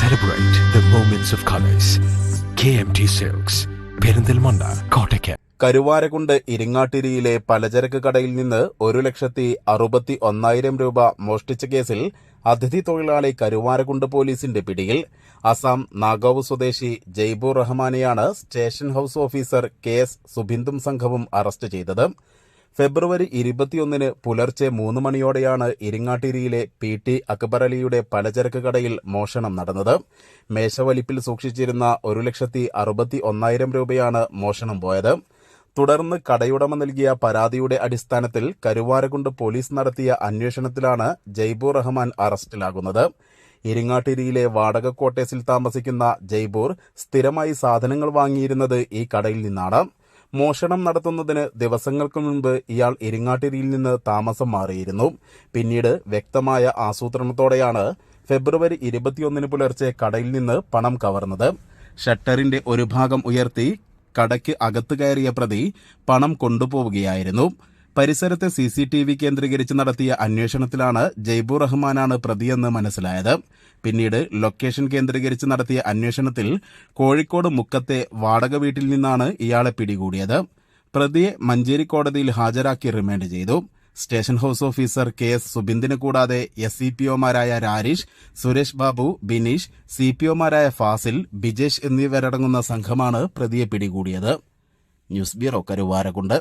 Celebrate the moments of M KMT Silks. Perinthalmanna Kottakkal Karuvarakundu ഇരിങ്ങാട്ടിരിയിലെ പലചരക്ക് കടയിൽ നിന്ന് ഒരു ലക്ഷത്തി അറുപത്തി ഒന്നായിരം രൂപ മോഷ്ടിച്ച കേസിൽ അതിഥി തൊഴിലാളി കരുവാരകുണ്ട് പോലീസിന്റെ പിടിയിൽ. അസം നാഗാവ് സ്വദേശി Jaibur റഹ്മാനെയാണ് station house officer K S സുബിന്ദും സംഘവും അറസ്റ്റ് ചെയ്തത്. ഫെബ്രുവരി ഇരുപത്തിയൊന്നിന് പുലർച്ചെ മൂന്ന് മണിയോടെയാണ് ഇരിങ്ങാട്ടിരിയിലെ പി ടി അക്ബർ അലിയുടെ പലചരക്ക് കടയിൽ മോഷണം നടന്നത്. മേശവലിപ്പിൽ സൂക്ഷിച്ചിരുന്ന ഒരു ലക്ഷത്തി അറുപത്തി ഒന്നായിരം രൂപയാണ് മോഷണം പോയത്. തുടർന്ന് കടയുടമ നൽകിയ പരാതിയുടെ അടിസ്ഥാനത്തിൽ കരുവാരകുണ്ട് പോലീസ് നടത്തിയ അന്വേഷണത്തിലാണ് ജയ്ബൂർ റഹ്മാൻ അറസ്റ്റിലാകുന്നത്. ഇരിങ്ങാട്ടിരിയിലെ വാടക ക്വാർട്ടേഴ്സിൽ താമസിക്കുന്ന ജയ്ബൂർ സ്ഥിരമായി സാധനങ്ങൾ വാങ്ങിയിരുന്നത് ഈ കടയിൽ നിന്നാണ്. മോഷണം നടത്തുന്നതിന് ദിവസങ്ങൾക്ക് മുൻപ് ഇയാൾ എരിങ്ങാട്ടിരിയിൽ നിന്ന് താമസം മാറിയിരുന്നു. പിന്നീട് വ്യക്തമായ ആസൂത്രണത്തോടെയാണ് ഫെബ്രുവരി ഇരുപത്തിയൊന്നിന് പുലർച്ചെ കടയിൽ നിന്ന് പണം കവർന്നത്. ഷട്ടറിന്റെ ഒരു ഭാഗം ഉയർത്തി കടയ്ക്ക് അകത്തു കയറിയ പ്രതി പണം കൊണ്ടുപോവുകയായിരുന്നു. പരിസരത്തെ സി സി ടി വി കേന്ദ്രീകരിച്ച് നടത്തിയ അന്വേഷണത്തിലാണ് ജയ്ബു റഹ്മാനാണ് പ്രതിയെന്ന് മനസ്സിലായത്. പിന്നീട് ലൊക്കേഷൻ കേന്ദ്രീകരിച്ച് നടത്തിയ അന്വേഷണത്തിൽ കോഴിക്കോട് മുക്കത്തെ വാടക വീട്ടിൽ നിന്നാണ് ഇയാളെ പിടികൂടിയത്. പ്രതിയെ മഞ്ചേരി കോടതിയിൽ ഹാജരാക്കി റിമാൻഡ് ചെയ്തു. Station house officer K S സുബിന്ദിന് കൂടാതെ എസ് സി പി ഒമാരായ രാരീഷ് സുരേഷ് ബാബു ബിനീഷ് സി പി ഒമാരായ ഫാസിൽ ബിജേഷ് എന്നിവരടങ്ങുന്ന സംഘമാണ് പ്രതിയെ പിടികൂടിയത്. News bureau Karuvarakundu.